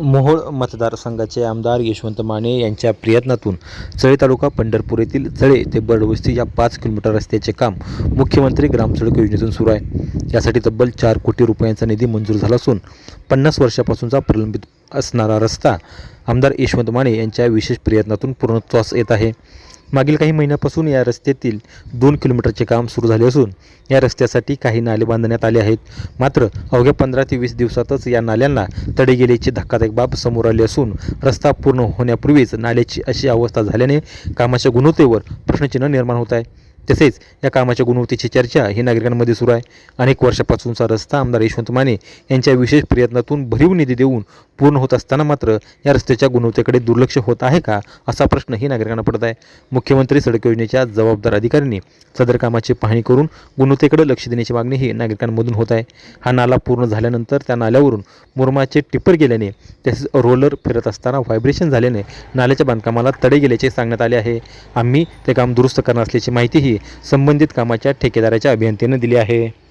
मोहोळ मतदारसंघाचे आमदार यशवंत माने यांच्या प्रयत्नातून चळे तालुका पंढरपूर येथील चळे ते बडवस्ती या पाच किलोमीटर रस्त्याचे काम मुख्यमंत्री ग्रामसडक योजनेतून सुरू आहे. यासाठी तब्बल चार कोटी रुपयांचा निधी मंजूर झाला असून पन्नास वर्षापासूनचा प्रलंबित असणारा रस्ता आमदार यशवंत माने यांच्या विशेष प्रयत्नातून पूर्णत्वास येत आहे. मागील काही महिन्यापासून या रस्त्यातील दोन किलोमीटरचे काम सुरू झाले असून या रस्त्यासाठी काही नाले बांधण्यात आले आहेत. मात्र अवघ्या पंधरा ते वीस दिवसातच या नाल्यांना तडे गेल्याची धक्कादायक बाब समोर आली असून रस्ता पूर्ण होण्यापूर्वीच नाल्याची अशी अवस्था झाल्याने कामाच्या गुणवत्तेवर प्रश्नचिन्ह निर्माण होत आहे. तसेच या कामाच्या गुणवत्तेची चर्चा ही नागरिकांमध्ये सुरू आहे. अनेक वर्षापासूनचा रस्ता आमदार यशवंत माने यांच्या विशेष प्रयत्नातून भरीव निधी देऊन पूर्ण होत असताना मात्र या रस्त्याच्या गुणवत्तेकडे दुर्लक्ष होत आहे का असा प्रश्नही नागरिकांना पडत आहे. मुख्यमंत्री सडक योजनेच्या जबाबदार अधिकाऱ्यांनी सदर कामाची पाहणी करून गुणवत्तेकडे लक्ष देण्याची मागणीही नागरिकांमधून होत आहे. हा नाला पूर्ण झाल्यानंतर त्या नाल्यावरून मुरमाचे टिप्पर गेल्याने तसेच रोलर फिरत असताना व्हायब्रेशन झाल्याने नाल्याच्या बांधकामाला तडे गेल्याचे सांगण्यात आले आहे. आम्ही ते काम दुरुस्त करणार असल्याची माहितीही संबंधित कामाच्या ठेकेदाराच्या अभियंत्याने दिली आहे.